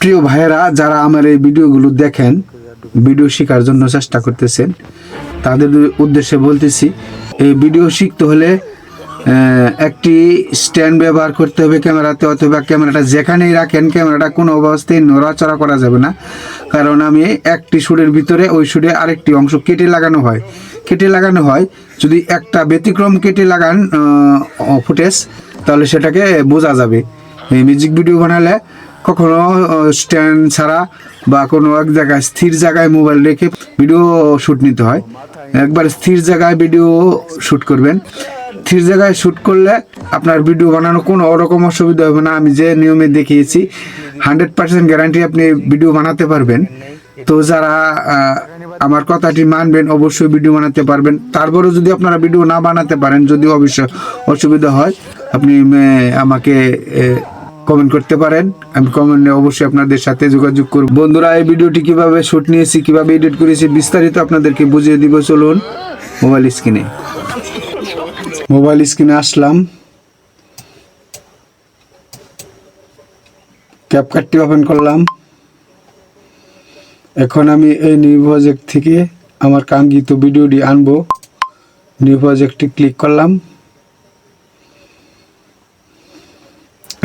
প্রিয় ভাইয়েরা, যারা আমার এই ভিডিওগুলো দেখেন, ভিডিও শেখার জন্য চেষ্টা করতেছেন, তাদের উদ্দেশ্যে বলতেছি, এই ভিডিও শিখতে হলে একটি স্ট্যান্ড ব্যবহার করতে হবে ক্যামেরাতে, অথবা ক্যামেরাটা যেখানেই রাখেন, ক্যামেরাটা কোনো অবস্থায় নড়াচড়া করা যাবে না। কারণ আমি একটি সুরের ভিতরে, ওই সুরে আরেকটি অংশ কেটে লাগানো হয়। কেটে লাগানো হয়, যদি একটা ব্যতিক্রম কেটে লাগান ফুটেজ, তাহলে সেটাকে বোঝা যাবে। মিউজিক ভিডিও বানালে কখনো স্ট্যান্ড ছাড়া বা কোনো এক জায়গায় স্থির জায়গায় মোবাইল রেখে ভিডিও শ্যুট নিতে হয়। একবার স্থির জায়গায় ভিডিও শ্যুট করবেন। স্থির জায়গায় শ্যুট করলে আপনার ভিডিও বানানো কোনো ওরকম অসুবিধা হবে না। আমি যে নিয়মে দেখিয়েছি হান্ড্রেড পার্সেন্ট গ্যারান্টি আপনি ভিডিও বানাতে পারবেন। তো যারা আমার কথাটি মানবেন, অবশ্যই ভিডিও বানাতে পারবেন। তারপরেও যদি আপনারা ভিডিও না বানাতে পারেন, যদি অবশ্য অসুবিধা হয়, আপনি আমাকে কমেন্ট করতে পারেন। আমি কমেন্টে অবশ্যই আপনাদের সাথে যোগাযোগ করব। বন্ধুরা, এই ভিডিওটি কীভাবে শুট নিয়েছি, কীভাবে এডিট করেছি, বিস্তারিত আপনাদেরকে বুঝিয়ে দিব। চলুন মোবাইল স্ক্রিনে মোবাইল স্ক্রিনে আসলাম। ক্যাপকাটটি ওপেন করলাম। এখন আমি এই নিউ প্রজেক্ট থেকে আমার কাঙ্ক্ষিত ভিডিওটি আনব। নিউ প্রজেক্টটি ক্লিক করলাম।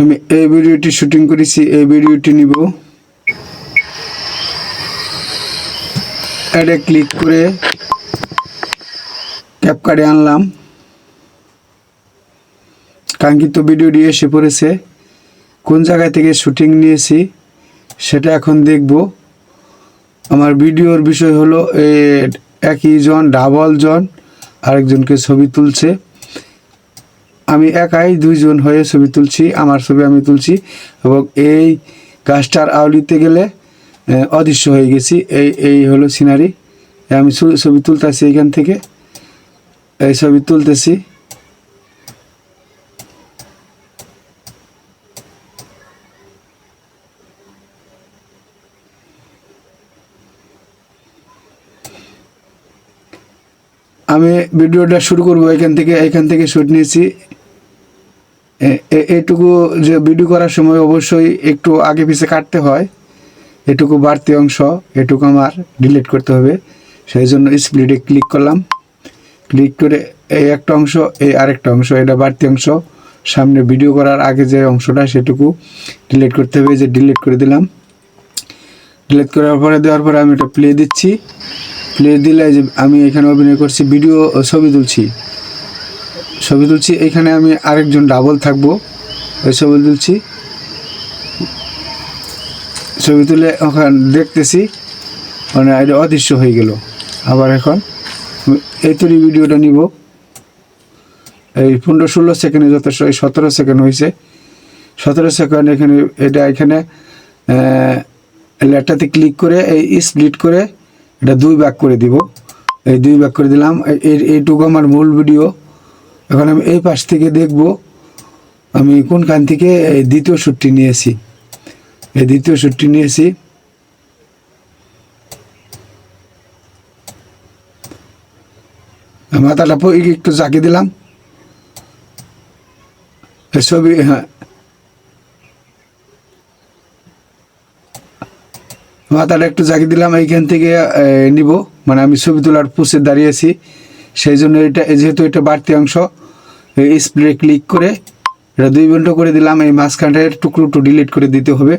আমি এই ভিডিওটি শুটিং করেছি, এই ভিডিওটি নিব। অ্যাডে ক্লিক করে ক্যাপকার্ডে আনলাম। কাঙ্ক্ষিত ভিডিওটি এসে পড়েছে। কোন জায়গা থেকে শুটিং নিয়েছি সেটা এখন দেখব। আমার ভিডিওর বিষয় হলো একই জন ডাবল জন, আরেকজনকে ছবি তুলছে। আমি একাই দুইজন হয়ে ছবি তুলছি, আমার ছবি আমি তুলছি এবং এই গাছটার আউলিতে গেলে অদৃশ্য হয়ে গেছি। এই এই হলো সিনারি আমি ছবি- তুলতেছি এখান থেকে। এই ছবি তুলতেছি। আমি ভিডিওটা শুরু করব এখান থেকে এখান থেকে শুট নিয়েছি। এটুকু যে ভিডিও করার সময় অবশ্যই একটু আগে পিছে কাটতে হয়। এটুকু বাড়তি অংশ, এটুকু আমার ডিলিট করতে হবে। সেই জন্য স্প্লিটে ক্লিক করলাম। ক্লিক করে এই একটা অংশ, এই আরেকটা অংশ, এটা বাড়তি অংশ। সামনে ভিডিও করার আগে যে অংশটা, সেটুকু ডিলিট করতে হবে যে ডিলিট করে দিলাম। ডিলিট করার পরে, দেওয়ার পরে আমি এটা প্লে দিচ্ছি। প্লে দিলে যে আমি এখানে অভিনয় করছি ভিডিও ছবি তুলছি। ছবি তুলছি। এখানে আমি আরেকজন ডাবল থাকব। ওই ছবি তুলছি। ছবি তুলে ওখানে দেখতেছি। মানে এটা অদৃশ্য হয়ে গেল। আবার এখন এই তৈরি ভিডিওটা নিব। এই পনেরো ষোলো সেকেন্ডে যথেষ্ট, এই সতেরো সেকেন্ড হয়েছে। সতেরো সেকেন্ড এখানে, এটা এখানে লেটাতে ক্লিক করে, এই স্প্লিট করে, এটা দুই ভাগ করে দিব। এই দুই ভাগ করে দিলাম। এই- এই- এইটুকু আমার মূল ভিডিও এখন আমি এই পাশ থেকে দেখব, আমি কোনখান থেকে এই দ্বিতীয় শ্যুটটি নিয়েছি। এই দ্বিতীয় শ্যুটটি নিয়েছি। মাথাটা একটু জাকি দিলাম। ছবি হ্যাঁ। মাথাটা একটু জাগি দিলাম, এইখান থেকে নিব। মানে আমি ছবি তোলার পুষে দাঁড়িয়েছি। সেই জন্য এটা, যেহেতু এটা বাড়তি অংশ স্প্রে ক্লিক করে এটা দুই বন্ধ করে দিলাম, এই মাঝখানের টুকরোটো ডিলিট করে দিতে হবে।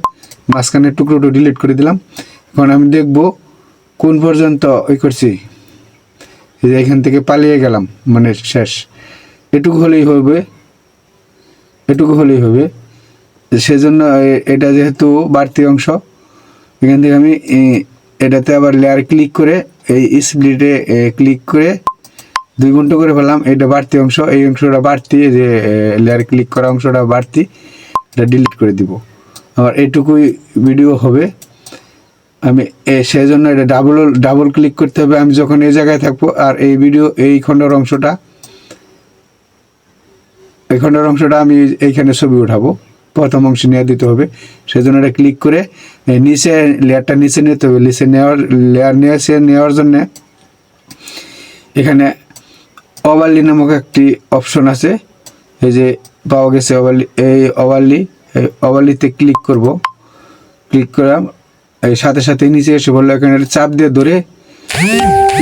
মাঝখানের টুকরোটো ডিলিট করে দিলাম। এখন আমি দেখব কোন পর্যন্ত ওই করছি। যে এখান থেকে পালিয়ে গেলাম মানে শেষ। এটুকু হলেই হবে। এটুকু হলেই হবে। সেজন্য এটা যেহেতু বাড়তি অংশ, এখান থেকে আমি এটাতে আবার লেয়ার ক্লিক করে, এই স্প্লিটে ক্লিক করে দুই ঘণ্টা করে ফেললাম এটা বাড়তি অংশ, এই অংশটা বাড়তি যে লেয়ার ক্লিক করা অংশটা বাড়তি, এটা ডিলিট করে দিব। আবার এইটুকুই ভিডিও হবে। আমি সেই জন্য এটা ডাবল ডাবল ক্লিক করতে হবে। আমি যখন এই জায়গায় থাকব আর এই ভিডিও এই খণ্ডের অংশটা, এই খণ্ডের অংশটা আমি এইখানে ছবি উঠাবো। প্রথম অংশ নিয়ে দিতে হবে। সেই জন্য এটা ক্লিক করে নিচে লেয়ারটা নিচে নিতে হবে। নিচে নেওয়ার লেয়ার নিয়ে এসে নেওয়ার জন্যে এখানে ওভারলি নামক একটি অপশন আছে। এই যে পাওয়া গেছে ওভারলি এই ওভারলি এই ওভারলিতে ক্লিক করব। ক্লিক করাম এই সাথে সাথে নিচে এসে বলল, এখানে চাপ দিয়ে ধরে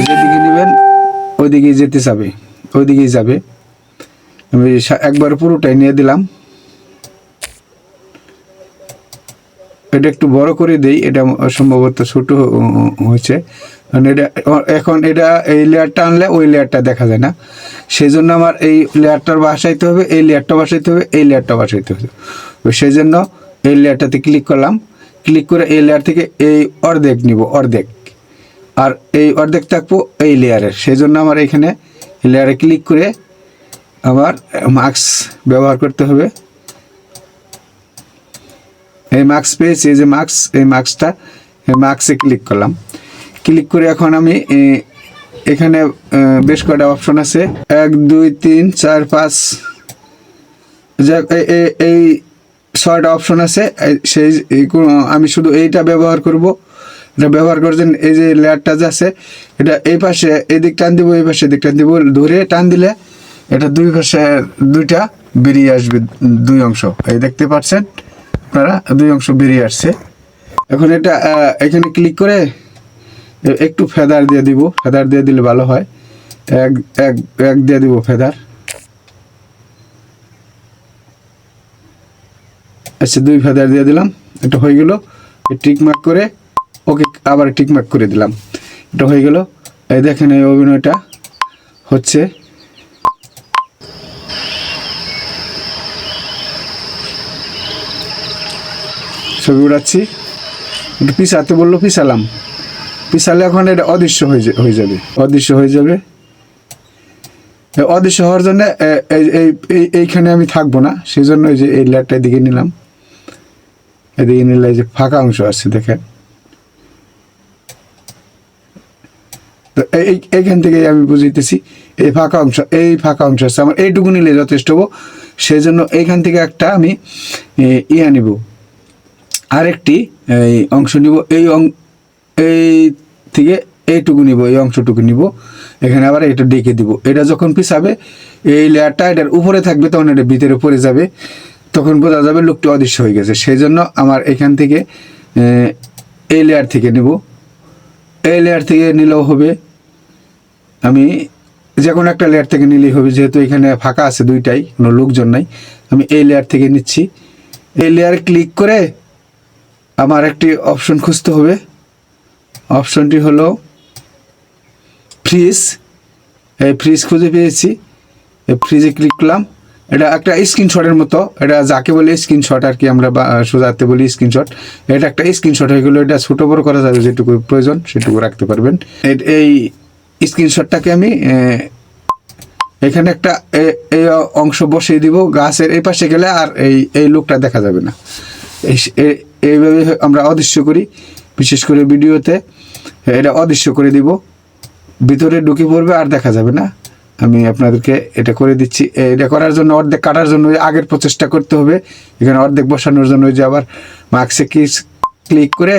যেদিকে নেবেন ওইদিকেই যেতে যাবে ওইদিকেই যাবে। আমি একবার পুরোটাই নিয়ে দিলাম। এটা একটু বড় করে দেই, এটা সম্ভবত ছোট হয়েছে। এটা এখন এটা এই লেয়ারটা আনলে ওই লেয়ারটা দেখা যায় না। সেই জন্য আমার এই লেয়ারটার বাসাইতে হবে, এই লেয়ারটা বাসাইতে হবে, এই লেয়ারটা বাসাইতে হবে। সেই জন্য এই লেয়ারটাতে ক্লিক করলাম। ক্লিক করে এই লেয়ার থেকে এই অর্ধেক নিব, অর্ধেক। আর এই অর্ধেক থাকব এই লেয়ারের সেই জন্য আমার এখানে লেয়ারে ক্লিক করে আবার মাস্ক ব্যবহার করতে হবে। এই মাস্ক পেয়েছি, এই যে মাস্ক এই মাস্কটা এই মাস্কে ক্লিক করলাম। ক্লিক করে এখন আমি এখানে বেশ কয়টা অপশন আছে। এক, দুই, তিন, চার, পাঁচ। এই ছয়টা অপশন আছে। সেই আমি শুধু এইটা ব্যবহার করব। এটা ব্যবহার করছেন এই যে লেয়ারটা যে আছে, এটা এই পাশে, এদিক টান দিব, এই পাশে এদিক টান দিব। ধরে টান দিলে এটা দুই পাশে দুইটা বেরিয়ে আসবে, দুই অংশ। এই দেখতে পাচ্ছেন আপনারা, দুই অংশ বেরিয়ে আসছে। এখন এটা এখানে ক্লিক করে একটু ফেদার দিয়ে দিব, ফেদার দিয়ে দিলে ভালো হয়। এক এক এক দিয়ে দিব ফেদার। আচ্ছা দুই ফেদার দিয়ে দিলাম, এটা হয়ে গেল। টিক মার্ক করে, ওকে আবার টিক মার্ক করে দিলাম। এটা হয়ে গেল। এই দেখেন এই অভিনয়টা হচ্ছে। ছবি উড়াচ্ছি। একটু পিছাতে বলল, পিছালাম। পিছালে এখন এটা অদৃশ্য হয়ে যাবে। অদৃশ্য হয়ে যাবে। অদৃশ্য হওয়ার জন্য এই- এই এই- এইখানে আমি থাকব না। সেই জন্য যে এই লেয়ারটা এদিকে নিলাম। এদিকে নিলে যে ফাঁকা অংশ আছে, দেখেন। তো এই- এই- এইখান থেকে আমি বুঝিতেছি এই ফাঁকা অংশ, এই ফাঁকা অংশ আছে। আমার এইটুকু নিলে যথেষ্ট হব। সেই জন্য এইখান থেকে একটা আমি ইয়া নিব। আরেকটি এই অংশ নিব। এই এই থেকে এইটুকু নিব, এই অংশটুকু নিব। এখানে আবার এটা ডেকে দিব। এটা যখন পিছাবে, এই লেয়ারটা এটার উপরে থাকবে, তখন এটা ভিতরে পড়ে যাবে। তখন বোঝা যাবে লোকটি অদৃশ্য হয়ে গেছে। সেই জন্য আমার এখান থেকে এই লেয়ার থেকে নিব। এই লেয়ার থেকে নিলেও হবে। আমি যে কোনো একটা লেয়ার থেকে নিলেই হবে, যেহেতু এখানে ফাঁকা আছে দুইটাই, কোনো লোকজন নাই। আমি এই লেয়ার থেকে নিচ্ছি। এই লেয়ারে ক্লিক করে আমার একটি অপশন খুঁজতে হবে। অপশনটি হলো ফ্রিজ এই ফ্রিজ খুঁজে পেয়েছি। এই ফ্রিজে ক্লিক করলাম। এটা একটা স্ক্রিনশটের মতো। এটা যাকে বলে স্ক্রিনশট আর কি আমরা সোজাতে বলি স্ক্রিনশট এটা একটা স্ক্রিনশট হয়ে গেলো। এটা ছোটো বড়ো করা যাবে, যেটুকু প্রয়োজন সেটুকু রাখতে পারবেন। এই স্ক্রিনশটটাকে আমি এখানে একটা এই অংশ বসিয়ে দিব। গাছের এই পাশে গেলে আর এই এই লোকটা দেখা যাবে না। এইভাবে আমরা অদৃশ্য করি। বিশেষ করে ভিডিওতে, এটা অদৃশ্য করে দিব। ভিতরে ঢুকে পড়বে, আর দেখা যাবে না। আমি আপনাদেরকে এটা করে দিচ্ছি। এটা করার জন্য, অর্ধেক কাটার জন্য আগের প্রচেষ্টা করতে হবে। এখানে অর্ধেক বসানোর জন্য যে আবার মার্কসে ক্লিক করে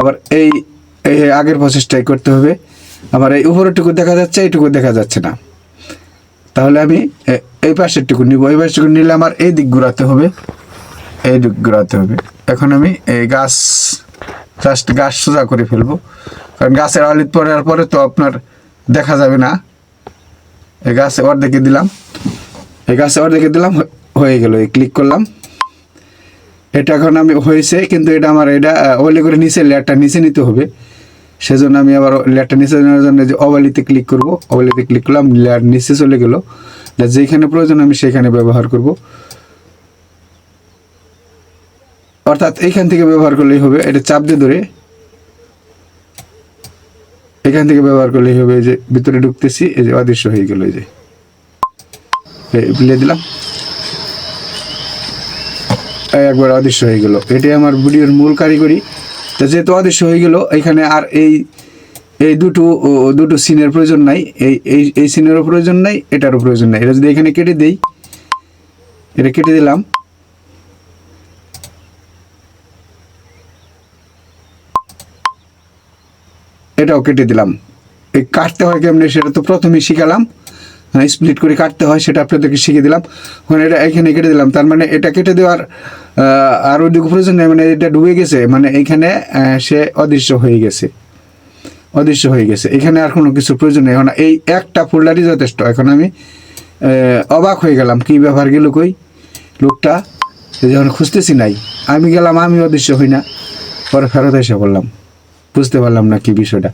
আবার এই আগের প্রচেষ্টাই করতে হবে। আবার এই উপরেরটুকু দেখা যাচ্ছে, এইটুকু দেখা যাচ্ছে না। তাহলে আমি এই পাশেরটুকু নিব। এই পাশেরটুকু নিলে আমার এই দিক ঘোরাতে হবে। এই দিক ঘোরাতে হবে। এখন আমি এই গাছ জাস্ট গাছ সোজা করে ফেলব। কারণ গাছের আলিত পড়ার পরে তো আপনার দেখা যাবে না। এই গাছে অর্ধেকে দিলাম। এই গাছে অর্ধেকে দিলাম, হয়ে গেল। এই ক্লিক করলাম। এটা এখন আমি হয়েছে, কিন্তু এটা আমার এটা ওলে করে নিচে লেয়ারটা নিচে নিতে হবে। সেজন্য আমি আবার লেয়ারটা নিচে নেওয়ার জন্য যে অবালিতে ক্লিক করব। অবালিতে ক্লিক করলাম, লেয়ার নিচে চলে গেল। যেখানে প্রয়োজন আমি সেখানে ব্যবহার করব। অর্থাৎ এইখান থেকে ব্যবহার করলেই হবে, এটা চাপ দিয়ে ধরে। এখান থেকে ব্যবহার করলেই হবে, এই যে ভিতরে ঢুকতেছি, এই যে অদৃশ্য হয়ে গেল, এই যে। এই দিলাম। একবার অদৃশ্য হয়ে গেল। এটাই আমার ভিডিওর মূল কারিগরি। তো যেহেতু অদৃশ্য হয়ে গেল, এখানে আর এই এই দুটো দুটো সিনের প্রয়োজন নাই। এই এই এই সিনেরও প্রয়োজন নাই, এটারও প্রয়োজন নাই। এটা যদি এখানে কেটে দেই, এটা কেটে দিলাম। এটাও কেটে দিলাম। এই কাটতে হয় কেমনি সেটা তো প্রথমেই শিখালাম। স্প্লিট করে কাটতে হয় সেটা আপনাদেরকে শিখে দিলাম। ওখানে এটা এখানে কেটে দিলাম। তার মানে এটা কেটে দেওয়ার আর ওইটুকু প্রয়োজন নেই। মানে এটা ডুবে গেছে। মানে এখানে সে অদৃশ্য হয়ে গেছে। অদৃশ্য হয়ে গেছে। এখানে আর কোনো কিছু প্রয়োজন নেই। এখন এই একটা ফোল্ডারই যথেষ্ট। এখন আমি অবাক হয়ে গেলাম। কী ব্যাপার গেল কই? লোকটা যখন খুঁজতেছি নাই, আমি গেলাম, আমি অদৃশ্য হই না। পরে ফেরত এসে বললাম বুঝতে পারলাম না কি বিষয়টা।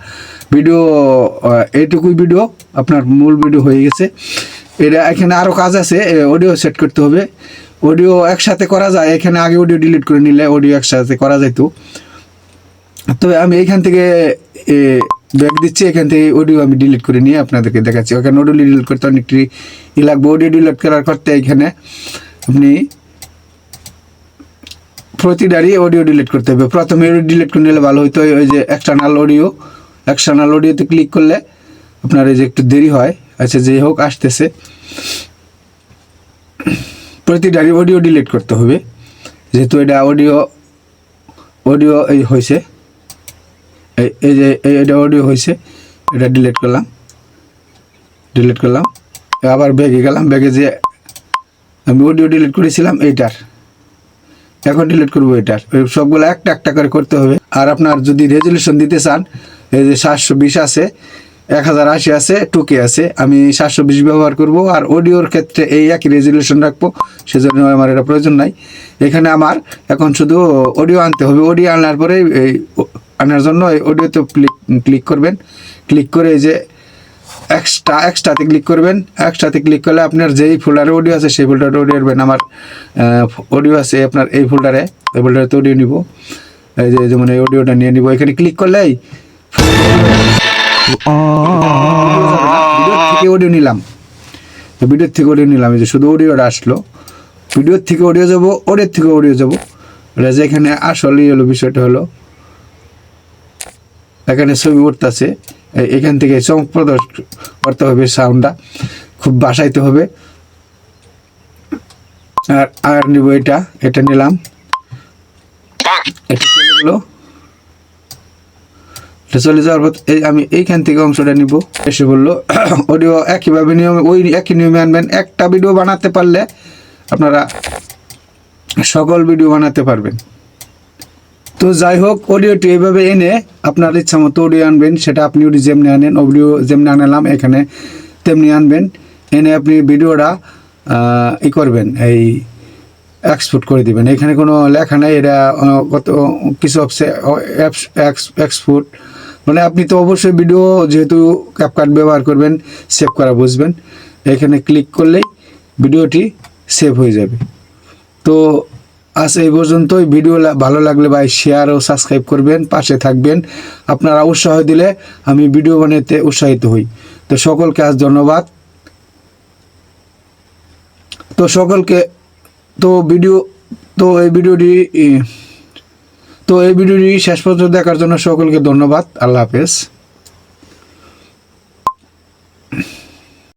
ভিডিও এইটুকুই ভিডিও, আপনার মূল ভিডিও হয়ে গেছে। এটা এখানে আরও কাজ আছে অডিও সেট করতে হবে। অডিও একসাথে করা যায়, এখানে আগে অডিও ডিলিট করে নিলে অডিও একসাথে করা যাইতো। তবে আমি এখান থেকে ব্যাক দিচ্ছি, এখান থেকে অডিও আমি ডিলিট করে নিয়ে আপনাদেরকে দেখাচ্ছি। ওখানে অডিও ডিলিট করতে অনেকটি লাগবে। অডিও ডিলিট করার করতে এখানে আপনি প্রতিটারই অডিও ডিলিট করতে হবে। প্রথমে ডিলিট করে নিলে ভালো হইতো, ওই যে এক্সটার্নাল অডিও এক্সটার্নাল অডিওতে ক্লিক করলে আপনার এই যে একটু দেরি হয়। আচ্ছা যে হোক, আসতেছে। প্রতিটারই অডিও ডিলিট করতে হবে। যেহেতু এটা অডিও অডিও এই হয়েছে। এই যে এটা অডিও হয়েছে, এটা ডিলিট করলাম। ডিলিট করলাম। আবার ব্যাগে গেলাম। ব্যাগে যে আমি অডিও ডিলিট করেছিলাম, এইটার। এখন ডিলিট করব ওই সবগুলো একটা একটা করে করতে হবে। আর আপনার যদি রেজলিউশন দিতে চান, এই যে সাতশো বিশ আছে, এক হাজার আশি আছে টুকে আছে, আমি সাতশো বিশ ব্যবহার করব। আর অডিওর ক্ষেত্রে এই একই রেজলিউশন রাখব, সেজন্য আমার এটা প্রয়োজন নাই। এখানে আমার এখন শুধু অডিও আনতে হবে। অডিও আনার পরে এই, আনার জন্য এই অডিওতে ক্লিক ক্লিক করবেন। ক্লিক করে এই যে এক্সট্রা এক্সট্রাতে ক্লিক করবেন। এক্সট্রাতে ক্লিক করলে আপনার যেই ফোল্ডারে অডিও আছে, সেই ফোল্ডারে অডিও নেবেন। আমার অডিও আছে আপনার এই ফোল্ডারে এই ফোল্ডারে অডিও নিব। এই যে যেমন এই অডিওটা নিয়ে নিব। এখানে ক্লিক করলেই ভিডিওর থেকে অডিও নিলাম। ভিডিওর থেকে অডিও নিলাম। এই যে শুধু অডিওটা আসলো। ভিডিওর থেকে অডিও যাব অডিওর থেকে অডিও যাব। এটা যে এখানে আসলেই হলো, বিষয়টা হলো। এখানে ছবি উঠতেছে। এখান থেকে চমকপ্রদ করতে হবে সাউন্ডটা খুব বাসাইতে হবে। আর আর নিব এটা এটা নিলাম। এটা চলে গেলো। চলে যাওয়ার পর এই আমি এইখান থেকে অংশটা নিব। এসে বলল অডিও একইভাবে নিয়মে ওই একই নিয়মে আনবেন। একটা ভিডিও বানাতে পারলে আপনারা সকল ভিডিও বানাতে পারবেন। তো যাই হোক অডিওটি এইভাবে এনে আপনার ইচ্ছা মতো অডিও আনবেন, সেটা আপনি ওটি যেমনি আনেন অডিও যেমনি আনালাম এখানে, তেমনি আনবেন। এনে আপনি ভিডিওটা ই করবেন, এই এক্সপোর্ট করে দিবেন। এখানে কোনো লেখা নেই, এটা কত, কিছু এক্সপোর্ট মানে আপনি তো অবশ্যই ভিডিও যেহেতু ক্যাপকাট ব্যবহার করবেন সেভ করা বুঝবেন। এখানে ক্লিক করলেই ভিডিওটি সেভ হয়ে যাবে। তো আজ এই পর্যন্তই। ভিডিও ভালো লাগলে ভাই শেয়ার ও সাবস্ক্রাইব করবেন, পাশে থাকবেন। আপনারা উৎসাহ দিলে আমি ভিডিও বানাতে উৎসাহিত হই। তো সকলকে আজ ধন্যবাদ। তো সকলকে, তো ভিডিও, তো এই ভিডিওটি তো এই ভিডিওটি শেষ পর্যন্ত দেখার জন্য সকলকে ধন্যবাদ। আল্লাহ হাফেজ।